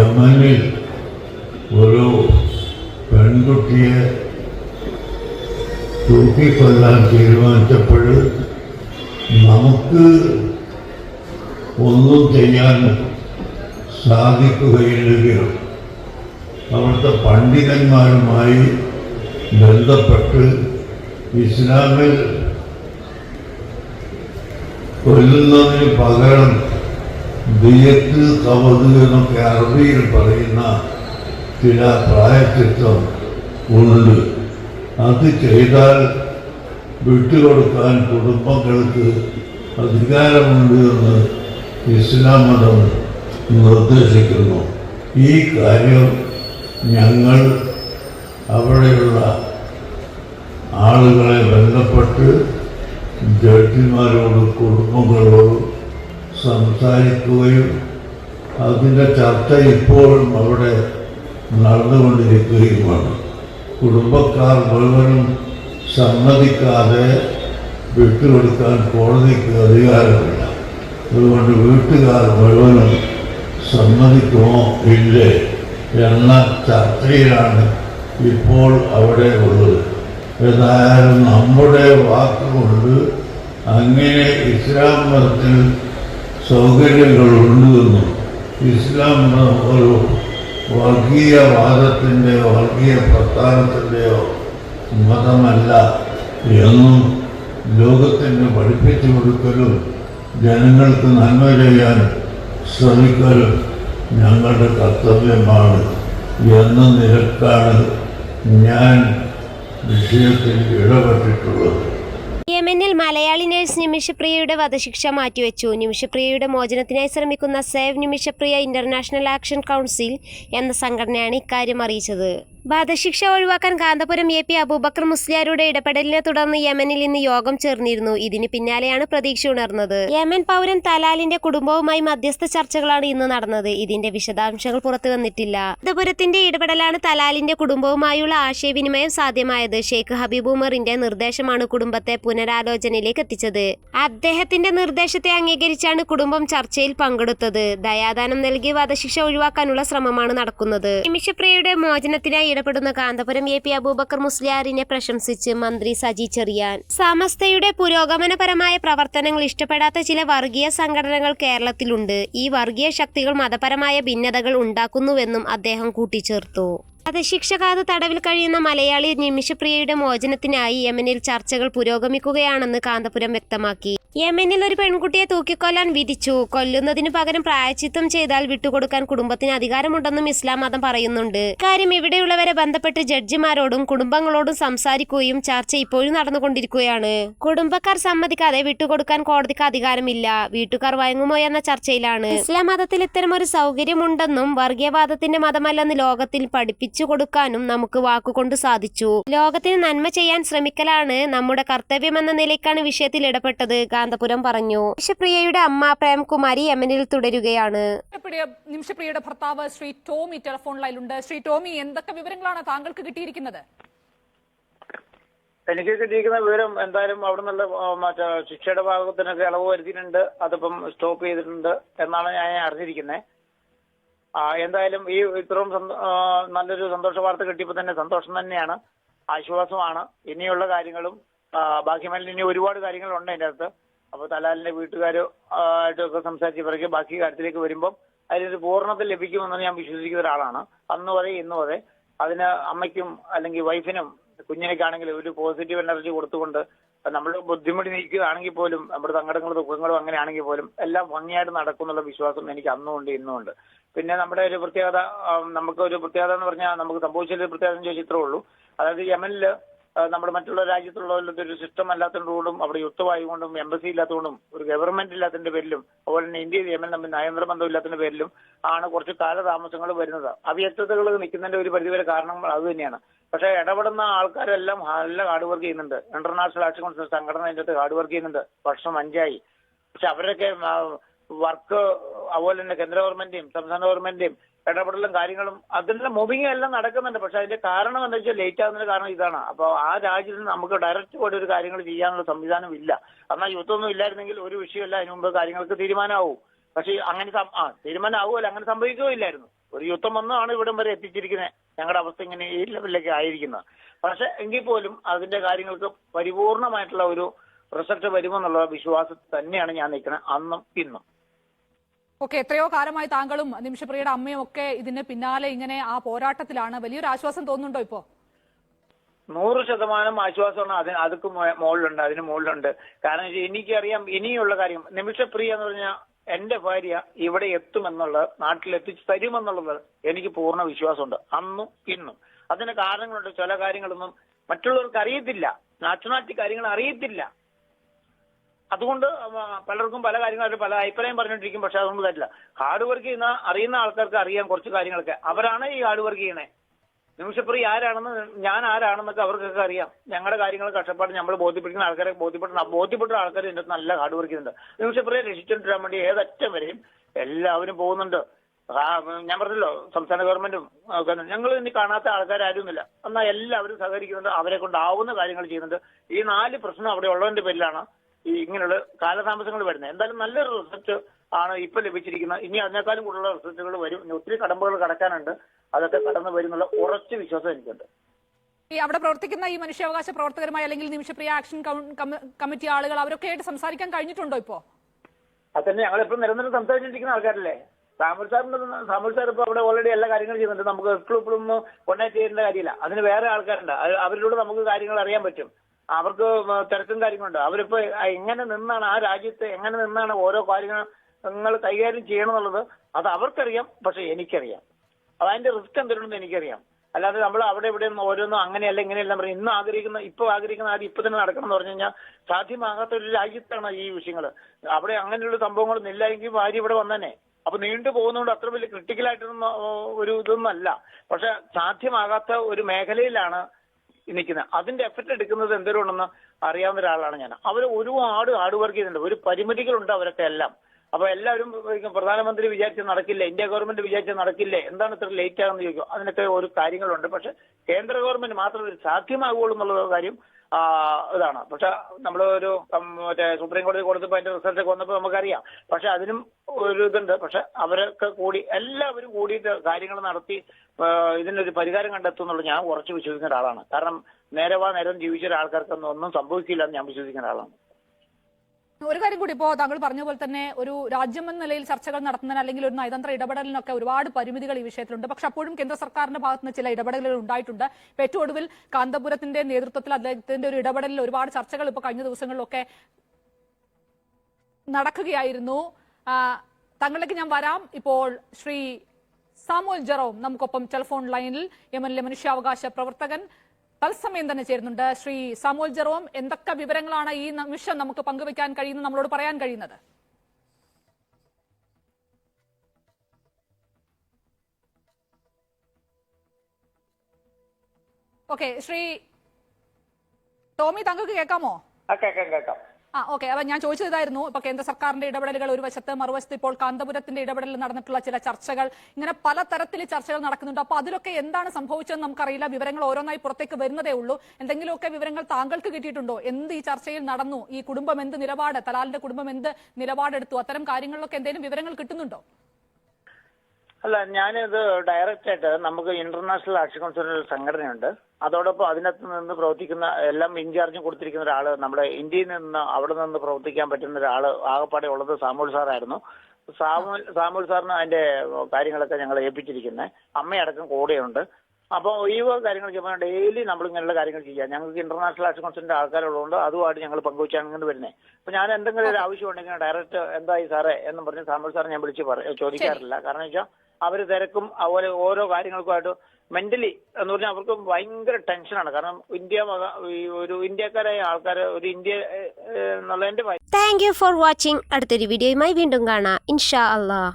യമനിൽ ഒരു പെൺകുട്ടിയെ തൂക്കിക്കൊല്ലാൻ തീരുമാനിച്ചപ്പോൾ നമുക്ക് ഒന്നും ചെയ്യാൻ സാധിക്കുകയില്ലെങ്കിലും അവിടുത്തെ പണ്ഡിതന്മാരുമായി ബന്ധപ്പെട്ട് ഇസ്ലാമിൽ കൊല്ലുന്നതിന് പകരം ദിയത്ത് കവത് എന്നൊക്കെ അറബിയിൽ പറയുന്ന ചില പ്രായച്ചിത്വം ഉണ്ട്. അത് ചെയ്താൽ വിട്ടുകൊടുക്കാൻ കുടുംബങ്ങൾക്ക് അധികാരമുണ്ട് എന്ന് ഇസ്ലാം മതം നിർദ്ദേശിക്കുന്നു. ഈ കാര്യം ഞങ്ങൾ അവിടെയുള്ള ആളുകളെ ബന്ധപ്പെട്ട് ജഡ്ജിമാരോട് കുടുംബങ്ങളോട് സംസാരിക്കുകയും അതിന്റെ ചർച്ച ഇപ്പോഴും അവിടെ നടന്നുകൊണ്ടിരിക്കുകയുമാണ്. കുടുംബക്കാർ മുഴുവനും സമ്മതിക്കാതെ വിട്ടുകൊടുക്കാൻ കോടതിക്ക് അധികാരമില്ല. അതുകൊണ്ട് വീട്ടുകാർ മുഴുവനും സമ്മതിക്കുമോ ഇല്ലേ എന്ന ചർച്ചയിലാണ് ഇപ്പോൾ അവിടെ ഉള്ളത്. ഏതായാലും നമ്മുടെ വാക്കുകൊണ്ട് അങ്ങനെ ഇസ്ലാം മതത്തിൽ സൗകര്യങ്ങളുണ്ട് എന്നും. ഇസ്ലാം ഒരു വർഗീയവാദത്തിന്റെയോ വർഗീയ പ്രസ്ഥാനത്തിന്റെയോ മതമല്ല എന്നും ലോകത്തിന് പഠിപ്പിച്ചു കൊടുക്കലും ജനങ്ങൾക്ക് നന്മ ചെയ്യാൻ ശ്രമിക്കലും ഞങ്ങളുടെ കർത്തവ്യമാണ് എന്ന നിരക്കാണ് ഞാൻ വിഷയത്തിൽ ഇടപെട്ടിട്ടുള്ളത്. യമനിൽ മലയാളി നഴ്സ് നിമിഷപ്രിയയുടെ വധശിക്ഷ മാറ്റിവെച്ചു. നിമിഷപ്രിയയുടെ മോചനത്തിനായി ശ്രമിക്കുന്ന save Nimishapriya international action council എന്ന സംഘടനയാണ് ഇക്കാര്യം അറിയിച്ചത്. വധശിക്ഷ ഒഴിവാക്കാൻ കാന്തപുരം എ പി അബൂബക്കർ മുസ്ലിയാരുടെ ഇടപെടലിനെ തുടർന്ന് യമനിൽ ഇന്ന് യോഗം ചേർന്നിരുന്നു. ഇതിന് പിന്നാലെയാണ് പ്രതീക്ഷ ഉണർന്നത്. യമൻ പൗരൻ തലാലിന്റെ കുടുംബവുമായി മധ്യസ്ഥ ചർച്ചകളാണ് ഇന്ന് നടന്നത്. ഇതിന്റെ വിശദാംശങ്ങൾ പുറത്തു വന്നിട്ടില്ല. കാന്തപുരത്തിന്റെ ഇടപെടലാണ് തലാലിന്റെ കുടുംബവുമായുള്ള ആശയവിനിമയം സാധ്യമായത്. ഷെയ്ഖ് ഹബീബ് ഉമറിന്റെ നിർദ്ദേശമാണ് കുടുംബത്തെ പുനരാലോചനയിലേക്ക് എത്തിച്ചത്. അദ്ദേഹത്തിന്റെ നിർദ്ദേശത്തെ അംഗീകരിച്ചാണ് കുടുംബം ചർച്ചയിൽ പങ്കെടുത്തത്. ദയാദാനം നൽകി വധശിക്ഷ ഒഴിവാക്കാനുള്ള ശ്രമമാണ് നടക്കുന്നത്. നിമിഷപ്രിയയുടെ മോചനത്തിനായി ഇടപെടുന്ന കാന്തപുരം എ പി അബൂബക്കർ മുസ്ലിയാറിനെ പ്രശംസിച്ച് മന്ത്രി സജി ചെറിയാൻ. സമസ്തയുടെ പുരോഗമനപരമായ പ്രവർത്തനങ്ങൾ ഇഷ്ടപ്പെടാത്ത ചില വർഗീയ സംഘടനകൾ കേരളത്തിലുണ്ട്. ഈ വർഗീയ ശക്തികൾ മതപരമായ ഭിന്നതകൾ ഉണ്ടാക്കുന്നുവെന്നും അദ്ദേഹം കൂട്ടിച്ചേർത്തു. വധശിക്ഷ കാത് തടവിൽ കഴിയുന്ന മലയാളി നിമിഷപ്രിയയുടെ മോചനത്തിനായി യമനിൽ ചർച്ചകൾ പുരോഗമിക്കുകയാണെന്ന് കാന്തപുരം വ്യക്തമാക്കി. യമനിൽ ഒരു പെൺകുട്ടിയെ തൂക്കിക്കൊല്ലാൻ വിധിച്ചു. കൊല്ലുന്നതിന് പകരം പ്രായച്ചിത്തം ചെയ്താൽ വിട്ടുകൊടുക്കാൻ കുടുംബത്തിന് അധികാരമുണ്ടെന്നും ഇസ്ലാം മതം പറയുന്നുണ്ട്. കാര്യം ഇവിടെയുള്ളവരെ ബന്ധപ്പെട്ട് ജഡ്ജിമാരോടും കുടുംബങ്ങളോടും സംസാരിക്കുകയും ചർച്ച ഇപ്പോഴും നടന്നുകൊണ്ടിരിക്കുകയാണ്. കുടുംബക്കാർ സമ്മതിക്കാതെ വിട്ടുകൊടുക്കാൻ കോടതിക്ക് അധികാരമില്ല. വീട്ടുകാർ വഴങ്ങുമോ എന്ന ചർച്ചയിലാണ്. ഇസ്ലാം മതത്തിൽ ഇത്തരം ഒരു സൗകര്യമുണ്ടെന്നും വർഗീയവാദത്തിന്റെ മതമല്ലെന്ന് ലോകത്തിൽ പഠിപ്പിച്ചു കൊടുക്കാനും നമുക്ക് വാക്കുകൊണ്ട് സാധിച്ചു. ലോകത്തിന് നന്മ ചെയ്യാൻ ശ്രമിക്കലാണ് നമ്മുടെ കർത്തവ്യമെന്ന നിലയ്ക്കാണ് വിഷയത്തിൽ ഇടപെട്ടത് കാന്തപുരം പറഞ്ഞു. നിമിഷപ്രിയയുടെ അമ്മ പ്രേംകുമാരി എമനിൽ തുടരുകയാണ്. നിമിഷപ്രിയ നിമിഷപ്രിയയുടെ ഭർത്താവ് ശ്രീ ടോമി ടെലിഫോൺ ലൈനിലുണ്ട്. ശ്രീ ടോമി എന്തൊക്കെ വിവരങ്ങളാണ് താങ്കൾക്ക് കിട്ടിയിരിക്കുന്നത്? എനിക്ക് കിട്ടിയിരിക്കുന്ന വിവരം എന്തായാലും അവിടെ നല്ല മറ്റേ ശിക്ഷയുടെ ഭാഗത്തിനൊക്കെ ഇളവ് വരുത്തിയിട്ടുണ്ട്. അതിപ്പം സ്റ്റോപ്പ് ചെയ്തിട്ടുണ്ട് എന്നാണ് ഞാൻ അറിഞ്ഞിരിക്കുന്നത് എന്തായാലും ഈ ഇത്രയും നല്ലൊരു സന്തോഷ വാർത്ത കിട്ടിയപ്പോൾ തന്നെ സന്തോഷം തന്നെയാണ്. ആശ്വാസമാണ്. ഇനിയുള്ള കാര്യങ്ങളും ആ, ബാക്കി ഇനി ഒരുപാട് കാര്യങ്ങളുണ്ട് അതിന്റെ അകത്ത്. അപ്പൊ തലാലിന്റെ വീട്ടുകാരും ആയിട്ടൊക്കെ സംസാരിച്ച് പിറകെ ബാക്കി കാര്യത്തിലേക്ക് വരുമ്പോൾ അതിനൊരു പൂർണത ലഭിക്കുമെന്ന് ഞാൻ വിശ്വസിക്കുന്ന ഒരാളാണ്. അന്ന് വരെ ഇന്ന് വരെ അതിന് അമ്മയ്ക്കും അല്ലെങ്കിൽ വൈഫിനും കുഞ്ഞിനൊക്കെ ആണെങ്കിലും ഒരു പോസിറ്റീവ് എനർജി കൊടുത്തുകൊണ്ട് നമ്മൾ ബുദ്ധിമുട്ടി നിൽക്കുകയാണെങ്കിൽ പോലും നമ്മുടെ സങ്കടങ്ങളും ദുഃഖങ്ങളും അങ്ങനെയാണെങ്കിൽ പോലും എല്ലാം ഭംഗിയായിട്ട് നടക്കും എന്നുള്ള വിശ്വാസം എനിക്ക് അന്നും ഉണ്ട് ഇന്നും ഉണ്ട്. പിന്നെ നമ്മുടെ ഒരു പ്രത്യേകത നമുക്ക് ഒരു പ്രത്യേകത എന്ന് പറഞ്ഞാൽ നമുക്ക് സംഭവിച്ചൊരു പ്രത്യേകത ചോദിച്ചാൽ ഉള്ളൂ. അതായത് യമനിൽ നമ്മുടെ മറ്റുള്ള രാജ്യത്തുള്ള ഒരു സിസ്റ്റം അല്ലാത്തതുകൊണ്ടും അവിടെ യുദ്ധമായതുകൊണ്ടും എംബസി ഇല്ലാത്തതുകൊണ്ടും ഒരു ഗവൺമെന്റ് ഇല്ലാത്തതിന്റെ പേരിലും അതുപോലെ തന്നെ ഇന്ത്യ യമൻ തമ്മിൽ നയതന്ത്ര ബന്ധം ഇല്ലാത്തതിന്റെ പേരിലും ആണ് കുറച്ച് കാലതാമസങ്ങൾ വരുന്നത്. അവ്യക്തതകൾ നിൽക്കുന്നതിന്റെ ഒരു പരിധിവരെ കാരണം അത് തന്നെയാണ്. പക്ഷേ ഇടപെടുന്ന ആൾക്കാരെല്ലാം നല്ല ഹാർഡ് വർക്ക് ചെയ്യുന്നുണ്ട്. ഇന്റർനാഷണൽ ആക്ഷൻ കൗൺസിൽ സംഘടന അതിന്റെ അകത്ത് ഹാർഡ് വർക്ക് ചെയ്യുന്നുണ്ട്. വർഷം അഞ്ചായി. പക്ഷെ അവരൊക്കെ വർക്ക് അതുപോലെ തന്നെ കേന്ദ്ര ഗവൺമെന്റിന്റെയും സംസ്ഥാന ഗവൺമെന്റിന്റെയും ഇടപെടലും കാര്യങ്ങളും അതിന്റെ മൂവിങ് എല്ലാം നടക്കുന്നുണ്ട്. പക്ഷെ അതിന്റെ കാരണം എന്താ വെച്ചാൽ ലേറ്റ് ആകുന്നതിന് കാരണം ഇതാണ്. അപ്പോൾ ആ രാജ്യത്ത് നമുക്ക് ഡയറക്റ്റ് പോയിട്ട് ഒരു കാര്യങ്ങൾ ചെയ്യാനുള്ള സംവിധാനം ഇല്ല. എന്നാൽ യുദ്ധമൊന്നും ഇല്ലായിരുന്നെങ്കിൽ ഒരു വിഷയമല്ല. അതിന് മുമ്പ് കാര്യങ്ങൾക്ക് തീരുമാനമാവും. പക്ഷെ അങ്ങനെ ആ ആ തീരുമാനമാവുമല്ല അങ്ങനെ സംഭവിക്കുകയില്ലായിരുന്നു ഒരു യുദ്ധം വന്നാണ് ഇവിടം വരെ എത്തിച്ചിരിക്കുന്നത് ഞങ്ങളുടെ അവസ്ഥ ഇങ്ങനെ ഈ ലെവലിലേക്ക് ആയിരിക്കുന്നത്. പക്ഷെ എങ്കിൽ പോലും അതിന്റെ കാര്യങ്ങൾക്ക് പരിപൂർണമായിട്ടുള്ള ഒരു റിസൾട്ട് വരുമെന്നുള്ള വിശ്വാസത്തിൽ തന്നെയാണ് ഞാൻ നിൽക്കുന്നത് അന്നും ഇന്നും. ഓക്കെ എത്രയോ കാലമായി താങ്കളും നിമിഷപ്രിയയുടെ അമ്മയും ഒക്കെ ഇതിന് പിന്നാലെ ഇങ്ങനെ ആ പോരാട്ടത്തിലാണ്. വലിയൊരു ആശ്വാസം തോന്നുന്നുണ്ടോ ഇപ്പോ? നൂറ് ശതമാനം ആശ്വാസമാണ് അതിന് അതൊക്കെ മുകളിലുണ്ട് അതിന് മുകളിലുണ്ട് കാരണം എനിക്കറിയാം ഇനിയുള്ള കാര്യം നിമിഷപ്രിയ എന്ന് പറഞ്ഞാൽ എന്റെ ഭാര്യ ഇവിടെ എത്തുമെന്നുള്ളത് നാട്ടിൽ എത്തിച്ചു തരുമെന്നുള്ളത് എനിക്ക് പൂർണ വിശ്വാസമുണ്ട് അന്നും ഇന്നും. അതിന് കാരണങ്ങളുണ്ട് ചില കാര്യങ്ങളൊന്നും മറ്റുള്ളവർക്ക് അറിയത്തില്ല. നാട്ടുനാട്ടി കാര്യങ്ങൾ അറിയത്തില്ല. അതുകൊണ്ട് പലർക്കും പല കാര്യങ്ങളും പല അഭിപ്രായം പറഞ്ഞുകൊണ്ടിരിക്കും പക്ഷെ അതുകൊണ്ട് തരില്ല ഹാർഡ് വർക്ക് ചെയ്യുന്ന അറിയുന്ന ആൾക്കാർക്ക് അറിയാം കുറച്ച് കാര്യങ്ങളൊക്കെ. അവരാണ് ഈ ഹാർഡ് വർക്ക് ചെയ്യണേ നിമിഷപ്രിയ ആരാണെന്ന് ഞാൻ ആരാണെന്നൊക്കെ അവർക്കൊക്കെ അറിയാം. ഞങ്ങളുടെ കാര്യങ്ങൾ കഷ്ടപ്പാട് നമ്മൾ ബോധ്യപ്പെടുന്ന ആൾക്കാരെ ബോധ്യപ്പെടുന്ന ബോധ്യപ്പെട്ട ആൾക്കാർ ഇതിന്റെ നല്ല ഹാർഡ് വർക്ക് ചെയ്യുന്നുണ്ട്. നിമിഷപ്രിയ രക്ഷിച്ചുകൊണ്ടിരാൻ വേണ്ടി ഏതറ്റം വരെയും എല്ലാവരും പോകുന്നുണ്ട്. ഞാൻ പറഞ്ഞല്ലോ സംസ്ഥാന ഗവൺമെന്റും ഞങ്ങൾ ഇനി കാണാത്ത ആൾക്കാരായിരുന്നില്ല എന്നാൽ എല്ലാവരും സഹകരിക്കുന്നുണ്ട്. അവരെ കൊണ്ടാവുന്ന കാര്യങ്ങൾ ചെയ്യുന്നുണ്ട്. ഈ നാല് പ്രശ്നം അവിടെ ഉള്ളതിന്റെ പേരിലാണ് ഈ ഇങ്ങനെയുള്ള കാലതാമസങ്ങൾ വരുന്നത്. എന്തായാലും നല്ലൊരു റിസൾട്ട് ആണ് ഇപ്പൊ ലഭിച്ചിരിക്കുന്നത്. ഇനി അതിനേക്കാളും കൂടുതലുള്ള റിസൾട്ടുകൾ വരും. ഇനി ഒത്തിരി കടമ്പകൾ കടക്കാനുണ്ട്. അതൊക്കെ കടന്നു വരുന്നുള്ള ഉറച്ച വിശ്വാസം എനിക്കുണ്ട്. ഈ അവിടെ പ്രവർത്തിക്കുന്ന ഈ മനുഷ്യാവകാശ പ്രവർത്തകരുമായി അല്ലെങ്കിൽ നിമിഷപ്രിയ ആക്ഷൻ കമ്മിറ്റി ആളുകൾ അവരൊക്കെ ആയിട്ട് സംസാരിക്കാൻ കഴിഞ്ഞിട്ടുണ്ടോ ഇപ്പോ? അതന്നെ. തന്നെ ഞങ്ങൾ ഇപ്പൊ നിരന്തരം സംസാരിച്ചിരിക്കുന്ന ആൾക്കാരല്ലേ? സാമുൽ സാറിന്റെ സാമുൽ സാർ ഇപ്പൊ അവിടെ ഓൾറെഡി എല്ലാ കാര്യങ്ങളും ചെയ്യുന്നുണ്ട്. നമുക്ക് എപ്പോഴും കോണ്ടാക്ട് ചെയ്യേണ്ട കാര്യമില്ല. അതിന് വേറെ ആൾക്കാരുണ്ട്. അവരിലൂടെ നമുക്ക് കാര്യങ്ങൾ അറിയാൻ പറ്റും. അവർക്ക് തിരക്കും കാര്യങ്ങളുണ്ട്. അവരിപ്പോ എങ്ങനെ നിന്നാണ് ആ രാജ്യത്ത് എങ്ങനെ നിന്നാണ് ഓരോ കാര്യങ്ങൾ കൈകാര്യം ചെയ്യണമെന്നുള്ളത് അത് അവർക്കറിയാം പക്ഷെ എനിക്കറിയാം. അത് അതിന്റെ റിസ്ക് എന്തിനുണ്ടെന്ന് എനിക്കറിയാം. അല്ലാതെ നമ്മൾ അവിടെ ഇവിടെ ഓരോന്നും അങ്ങനെയല്ല ഇങ്ങനെയല്ല പറയും. ഇന്ന് ആഗ്രഹിക്കുന്ന ഇപ്പൊ ആഗ്രഹിക്കുന്ന ആദ്യം ഇപ്പൊ തന്നെ നടക്കണം എന്ന് പറഞ്ഞു കഴിഞ്ഞാൽ സാധ്യമാകാത്ത ഒരു രാജ്യത്താണ് ഈ വിഷയങ്ങൾ. അവിടെ അങ്ങനെയുള്ള സംഭവങ്ങളൊന്നും ഇല്ല എങ്കിൽ ഭാര്യ ഇവിടെ വന്നേനെ. അപ്പൊ നീണ്ടു പോകുന്നതുകൊണ്ട് അത്ര വലിയ ക്രിട്ടിക്കലായിട്ടൊന്നും ഒരു ഇതൊന്നും അല്ല. പക്ഷെ സാധ്യമാകാത്ത ഒരു മേഖലയിലാണ് നിൽക്കുന്നത്. അതിന്റെ എഫക്ട് എടുക്കുന്നത് എന്തിനുണ്ടെന്ന് അറിയാവുന്ന ഒരാളാണ് ഞാൻ. അവർ ഒരുപാട് ഹാർഡ് വർക്ക് ചെയ്യുന്നുണ്ട് ഒരു പരിമിതികളുണ്ട് അവരൊക്കെ എല്ലാം. അപ്പൊ എല്ലാവരും പ്രധാനമന്ത്രി വിചാരിച്ച് നടക്കില്ല ഇന്ത്യ ഗവൺമെന്റ് വിചാരിച്ച് നടക്കില്ലേ എന്താണ് ഇത്ര ലേറ്റ് ആകുന്ന ചോദിക്കും. അതിനൊക്കെ ഒരു കാര്യങ്ങളുണ്ട്. പക്ഷെ കേന്ദ്ര ഗവൺമെന്റ് മാത്രമേ സാധ്യമാകുള്ളൂ എന്നുള്ള കാര്യം ഇതാണ്. പക്ഷെ നമ്മൾ ഒരു മറ്റേ സുപ്രീം കോടതി കൊടുത്തപ്പോൾ അതിന്റെ റിസൾട്ട് വന്നപ്പോൾ നമുക്കറിയാം. പക്ഷെ അതിനും ഒരു ഇതുണ്ട്. പക്ഷെ അവരൊക്കെ കൂടി എല്ലാവരും കൂടിയിട്ട് കാര്യങ്ങൾ നടത്തി ഇതിനൊരു പരിഹാരം കണ്ടെത്തും എന്നുള്ളത് ഞാൻ ഉറച്ചു വിശ്വസിക്കുന്ന ഒരാളാണ്. കാരണം നേരെ വാ നേരം ജീവിച്ച ഒരാൾക്കാർക്കൊന്നും ഒന്നും സംഭവിക്കില്ല എന്ന് ഞാൻ വിശ്വസിക്കുന്ന ഒരാളാണ്. ഒരു കാര്യം കൂടി ഇപ്പോ താങ്കൾ പറഞ്ഞ പോലെ തന്നെ ഒരു രാജ്യം എന്ന നിലയിൽ ചർച്ചകൾ നടത്തുന്നതിന് അല്ലെങ്കിൽ ഒരു നയതന്ത്ര ഇടപെടലിനൊക്കെ ഒരുപാട് പരിമിതികൾ ഈ വിഷയത്തിലുണ്ട്. പക്ഷെ അപ്പോഴും കേന്ദ്ര സർക്കാരിന്റെ ഭാഗത്ത് നിന്ന് ചില ഇടപെടലുകൾ ഉണ്ടായിട്ടുണ്ട്. ഏറ്റവും ഒടുവിൽ കാന്തപുരത്തിന്റെ നേതൃത്വത്തിൽ അദ്ദേഹത്തിന്റെ ഒരു ഇടപെടലിൽ ഒരുപാട് ചർച്ചകൾ ഇപ്പൊ കഴിഞ്ഞ ദിവസങ്ങളിലൊക്കെ നടക്കുകയായിരുന്നു. താങ്കളിലേക്ക് ഞാൻ വരാം. ഇപ്പോൾ ശ്രീ സാമുൽ ജെറോം നമുക്കൊപ്പം ടെലിഫോൺ ലൈനിൽ യമനിലെ മനുഷ്യാവകാശ പ്രവർത്തകൻ തത്സമയം തന്നെ ചേരുന്നുണ്ട്. ശ്രീ സാമോൽ ജെറോം എന്തൊക്കെ വിവരങ്ങളാണ് ഈ നിമിഷം നമുക്ക് പങ്കുവെക്കാൻ കഴിയുന്നത് നമ്മളോട് പറയാൻ കഴിയുന്നത്? ഓക്കെ ശ്രീ ടോമി താങ്കൾക്ക് കേൾക്കാമോ? കേൾക്കാം കേൾക്കാം. ആ ഓക്കെ. അപ്പൊ ഞാൻ ചോദിച്ചത് ഇതായിരുന്നു ഇപ്പൊ കേന്ദ്ര സർക്കാരിന്റെ ഇടപെടലുകൾ ഒരു വശത്ത് മറുവശത്ത് ഇപ്പോൾ കാന്തപുരത്തിന്റെ ഇടപെടലിൽ നടന്നിട്ടുള്ള ചില ചർച്ചകൾ. ഇങ്ങനെ പലതരത്തിൽ ചർച്ചകൾ നടക്കുന്നുണ്ട്. അപ്പൊ അതിലൊക്കെ എന്താണ് സംഭവിച്ചതെന്ന് നമുക്കറിയില്ല. വിവരങ്ങൾ ഓരോന്നായി പുറത്തേക്ക് വരുന്നതേ ഉള്ളൂ. എന്തെങ്കിലുമൊക്കെ വിവരങ്ങൾ താങ്കൾക്ക് കിട്ടിയിട്ടുണ്ടോ? എന്ത് ഈ ചർച്ചയിൽ നടന്നു? ഈ കുടുംബം എന്ത് നിലപാട്? തലാലിന്റെ കുടുംബം എന്ത് നിലപാടെടുത്തു? അത്തരം കാര്യങ്ങളിലൊക്കെ എന്തെങ്കിലും വിവരങ്ങൾ കിട്ടുന്നുണ്ടോ? അല്ല ഞാനിത് ഡയറക്റ്റ് ആയിട്ട് നമുക്ക് ഇന്റർനാഷണൽ ആക്ഷൻ കൗൺസിൽ സംഘടനയുണ്ട്. അതോടൊപ്പം അതിനകത്ത് നിന്ന് പ്രവർത്തിക്കുന്ന എല്ലാം ഇൻചാർജും കൊടുത്തിരിക്കുന്ന ഒരാൾ നമ്മുടെ ഇന്ത്യയിൽ നിന്ന് അവിടെ നിന്ന് പ്രവർത്തിക്കാൻ പറ്റുന്ന ഒരാൾ ആകപ്പാടെ ഉള്ളത് സാമൂൽ സാറായിരുന്നു. സാമൂൽ സാമൂൽ സാറിന് അതിന്റെ കാര്യങ്ങളൊക്കെ ഞങ്ങൾ ഏൽപ്പിച്ചിരിക്കുന്നത് അമ്മയടക്കം കൂടെയുണ്ട്. അപ്പോൾ ഈ വക കാര്യങ്ങൾ ചെയ്യുമ്പോൾ ഡെയിലി നമ്മൾ ഇങ്ങനെയുള്ള കാര്യങ്ങൾ ചെയ്യാം. ഞങ്ങൾക്ക് ഇന്റർനാഷണൽ ആക്ഷൻ കൗൺസിലിന്റെ ആൾക്കാരുള്ളതുകൊണ്ട് അതുമായിട്ട് ഞങ്ങൾ പങ്കുവെച്ചാണ് ഇങ്ങനെ വരുന്നത് അപ്പൊ ഞാൻ എന്തെങ്കിലും ഒരു ആവശ്യം ഉണ്ടെങ്കിൽ ഡയറക്റ്റ് എന്തായി സാറേ എന്ന് പറഞ്ഞ് സാമ്പിൾ സാറെ ഞാൻ വിളിച്ച് ചോദിക്കാറില്ല. കാരണം വെച്ചാൽ അവർ തിരക്കും അതുപോലെ ഓരോ കാര്യങ്ങൾക്കുമായിട്ട് മെന്റലി എന്ന് പറഞ്ഞാൽ അവർക്ക് ഭയങ്കര ടെൻഷനാണ് കാരണം ഇന്ത്യ ഒരു ഇന്ത്യക്കാരായ ആൾക്കാർ ഒരു ഇന്ത്യ എന്നുള്ളതിന്റെ താങ്ക് യു ഫോർ വാച്ചിങ് അടുത്തൊരു വീഡിയോയുമായി വീണ്ടും കാണാം. ഇൻഷാ അള്ളാഹ്